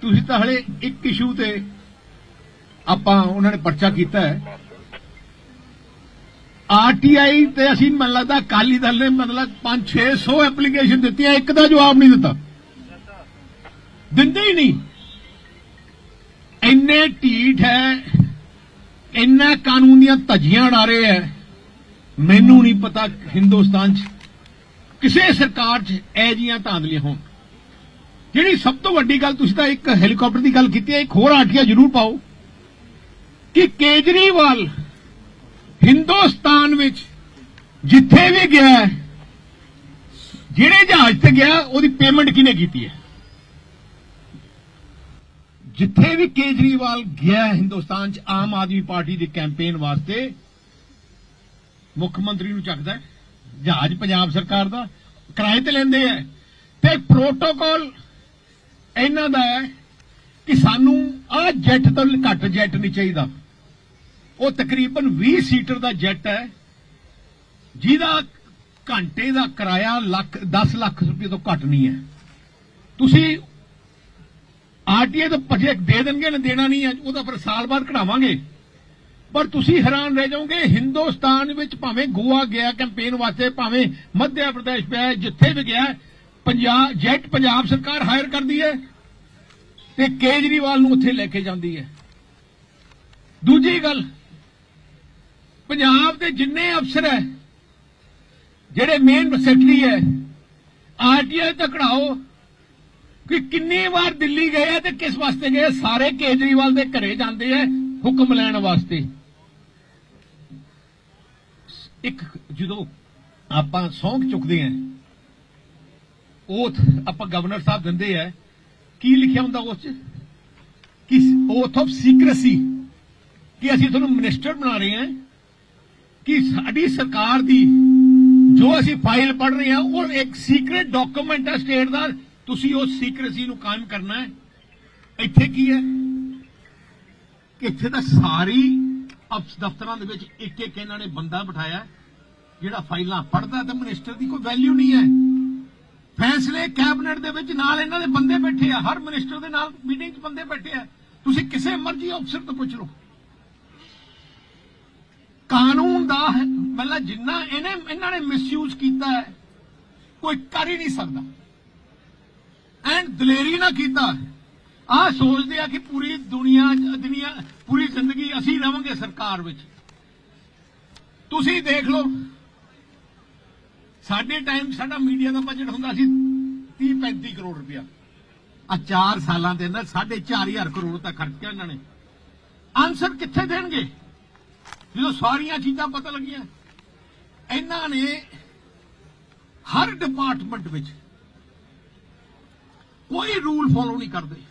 ਤੁਸੀਂ ਤਾਂ ਹਲੇ ਇੱਕ ਇਸ਼ੂ ਤੇ ਆਪਾਂ ਉਹਨਾਂ ਨੇ ਪਰਚਾ ਕੀਤਾ ਹੈ। ਆਰਟੀਆਈ ਤੇ ਅਸੀਂ ਮੈਨੂੰ ਲੱਗਦਾ ਅਕਾਲੀ ਦਲ ਨੇ ਮਤਲਬ 5-600 ਐਪਲੀਕੇਸ਼ਨ ਦਿੱਤੀਆਂ, ਇੱਕ ਦਾ ਜਵਾਬ ਨਹੀਂ ਦਿੱਤਾ। ਦਿੰਦੇ ਹੀ ਨਹੀਂ। ਇੰਨੇ ਢੀਠ ਹੈ, ਇੰਨਾ ਕਾਨੂੰਨ ਦੀਆਂ ਧੱਜੀਆਂ ਉਡਾ ਰਹੇ ਹੈ, ਮੈਨੂੰ ਨਹੀਂ ਪਤਾ ਹਿੰਦੁਸਤਾਨ 'ਚ ਕਿਸੇ ਸਰਕਾਰ 'ਚ ਇਹ ਜੀਆਂ ਧਾਂਦਲੀਆਂ ਹੋਣ। ਜਿਹੜੀ ਸਭ ਤੋਂ ਵੱਡੀ ਗੱਲ ਤੁਸੀਂ ਤਾਂ ਇੱਕ ਹੈਲੀਕਾਪਟਰ ਦੀ ਗੱਲ ਕੀਤੀ ਹੈ, ਇੱਕ ਹੋਰ ਆਰਟੀਆ ਜ਼ਰੂਰ ਪਾਓ ਕਿ ਕੇਜਰੀਵਾਲ ਹਿੰਦੁਸਤਾਨ ਵਿੱਚ ਜਿੱਥੇ ਵੀ ਗਿਆ ਜਿਹੜੇ ਜਹਾਜ਼ ਤੇ ਗਿਆ, ਉਹਦੀ ਪੇਮੈਂਟ ਕਿਹਨੇ ਕੀਤੀ ਹੈ? ਜਿੱਥੇ ਵੀ ਕੇਜਰੀਵਾਲ ਗਿਆ ਹਿੰਦੁਸਤਾਨ 'ਚ, ਆਮ ਆਦਮੀ ਪਾਰਟੀ ਦੇ ਕੈਂਪੇਨ ਵਾਸਤੇ, ਮੁੱਖ ਮੰਤਰੀ ਨੂੰ ਚੱਕਦਾ ਜਹਾਜ਼ ਪੰਜਾਬ ਸਰਕਾਰ ਦਾ ਕਿਰਾਏ ਤੇ ਲੈਂਦੇ ਹੈ ਤੇ ਪ੍ਰੋਟੋਕਾਲ ਇਹਨਾਂ ਦਾ ਹੈ ਕਿ ਸਾਨੂੰ ਆ ਜੈਟ ਤੋਂ ਘੱਟ ਜੈਟ ਨਹੀਂ ਚਾਹੀਦਾ। ਉਹ ਤਕਰੀਬਨ 20 ਸੀਟਰ ਦਾ ਜੈਟ ਹੈ, ਜਿਹਦਾ ਘੰਟੇ ਦਾ ਕਿਰਾਇਆ ਲੱਖ 10 ਲੱਖ ਰੁਪਏ ਤੋਂ ਘੱਟ ਨਹੀਂ ਹੈ। ਤੁਸੀਂ ਆਰਟੀਏ ਤੋਂ ਭਜੇ ਦੇ ਦੇਣਗੇ ਨਾ, ਦੇਣਾ ਨਹੀਂ ਹੈ, ਉਹਦਾ ਫਿਰ ਸਾਲ ਬਾਅਦ ਕਢਾਵਾਂਗੇ। ਪਰ ਤੁਸੀਂ ਹੈਰਾਨ ਰਹਿ ਜਾਓਗੇ, ਹਿੰਦੁਸਤਾਨ ਵਿੱਚ ਭਾਵੇਂ ਗੋਆ ਗਿਆ ਕੈਂਪੇਨ ਵਾਸਤੇ, ਭਾਵੇਂ ਮੱਧ ਪ੍ਰਦੇਸ਼ ਗਿਆ ਜਿੱਥੇ ਵੀ ਗਿਆ ਪੰਜਾਬ ਜੈਟ ਪੰਜਾਬ ਸਰਕਾਰ ਹਾਇਰ ਕਰਦੀ ਹੈ। ਤੇ ਕੇਜਰੀਵਾਲ ਨੂੰ ਉੱਥੇ ਲੈ ਕੇ ਜਾਂਦੀ ਹੈ। ਦੂਜੀ ਗੱਲ, ਪੰਜਾਬ ਦੇ ਜਿੰਨੇ ਅਫਸਰ ਹੈ, ਜਿਹੜੇ ਮੇਨ ਸੈਕਟਰੀ ਹੈ, ਆਰਟੀਆਈ ਤੱਕ ਕਿ ਕਿੰਨੀ ਵਾਰ ਦਿੱਲੀ ਗਏ ਤੇ ਕਿਸ ਵਾਸਤੇ ਗਏ ਸਾਰੇ ਕੇਜਰੀਵਾਲ ਦੇ ਘਰੇ ਜਾਂਦੇ ਆ ਹੁਕਮ ਲੈਣ ਵਾਸਤੇ। ਇੱਕ, ਜਦੋਂ ਆਪਾਂ ਸੌਂਕ ਚੁੱਕਦੇ ਆ oath ਆਪਾਂ ਗਵਰਨਰ ਸਾਹਿਬ ਦਿੰਦੇ ਆ ਕੀ ਲਿਖਿਆ ਹੁੰਦਾ ਉਸ ਚ? ਕਿ oath ਆਫ ਸੀਕ੍ਰੇਸੀ ਕਿ ਅਸੀਂ ਤੁਹਾਨੂੰ ਮਿਨਿਸਟਰ ਬਣਾ ਰਹੇ ਹਾਂ ਕਿ ਸਾਡੀ ਸਰਕਾਰ ਦੀ ਜੋ ਅਸੀਂ ਫਾਈਲ ਪੜ ਰਹੇ ਹਾਂ, ਉਹ ਇੱਕ ਸੀਕ੍ਰੇਟ ਡਾਕੂਮੈਂਟ ਹੈ ਸਟੇਟ ਦਾ। ਤੁਸੀਂ ਉਹ ਸੀਕ੍ਰੇਸੀ ਨੂੰ ਕਾਇਮ ਕਰਨਾ ਹੈ। ਇੱਥੇ ਕੀ ਹੈ? ਕਿ ਇੱਥੇ ਤਾਂ ਸਾਰੀ ਅਫਸ ਦਫ਼ਤਰਾਂ ਦੇ ਵਿੱਚ ਇੱਕ ਇੱਕ ਇਹਨਾਂ ਨੇ ਬੰਦਾ ਬਿਠਾਇਆ, ਜਿਹੜਾ ਫਾਈਲਾਂ ਪੜਦਾ ਤੇ ਮਿਨਿਸਟਰ ਦੀ ਕੋਈ ਵੈਲਿਊ ਨਹੀਂ ਹੈ। ਫੈਸਲੇ ਕੈਬਨਿਟ ਦੇ ਵਿੱਚ ਨਾਲ ਇਹਨਾਂ ਦੇ ਬੰਦੇ ਬੈਠੇ ਆ, ਹਰ ਮਿਨਿਸਟਰ ਦੇ ਨਾਲ ਮੀਟਿੰਗ 'ਚ ਬੰਦੇ ਬੈਠੇ ਆ। ਤੁਸੀਂ ਕਿਸੇ ਮਰਜ਼ੀ ਅਫਸਰ ਤੋਂ ਪੁੱਛ ਲਓ। ਕਾਨੂੰਨ ਦਾ ਮਤਲਬ ਜਿੰਨਾ ਇਹਨੇ, ਇਹਨਾਂ ਨੇ ਮਿਸਯੂਜ਼ ਕੀਤਾ ਹੈ, ਕੋਈ ਕਰ ਹੀ ਨਹੀਂ ਸਕਦਾ। ਐਂਡ ਦਲੇਰੀ ਨਾ ਕੀਤਾ ਆ ਸੋਚਦੇ ਆ ਕਿ ਪੂਰੀ ਦੁਨੀਆ ਦੁਨੀਆ, ਪੂਰੀ ਜ਼ਿੰਦਗੀ ਅਸੀਂ ਰਵਾਂਗੇ ਸਰਕਾਰ ਵਿੱਚ। ਤੁਸੀਂ ਦੇਖ ਲਓ ਸਾਡੇ ਟਾਈਮ ਸਾਡਾ ਮੀਡੀਆ ਦਾ ਬਜਟ ਹੁੰਦਾ ਸੀ 30 35 ਕਰੋੜ ਰੁਪਇਆ। ਆ 4 ਸਾਲਾਂ ਦੇ ਅੰਦਰ 4500 ਕਰੋੜ ਤੱਕ ਖਰਚਿਆ ਇਹਨਾਂ ਨੇ। ਆਨਸਰ ਕਿੱਥੇ ਦੇਣਗੇ? ਜਦੋਂ ਸਾਰੀਆਂ ਚੀਜ਼ਾਂ ਪਤਾ ਲੱਗੀਆਂ, ਇਹਨਾਂ ਨੇ ਹਰ ਡਿਪਾਰਟਮੈਂਟ ਵਿੱਚ ਕੋਈ ਰੂਲ ਫੋਲੋ ਨਹੀਂ ਕਰਦੇ।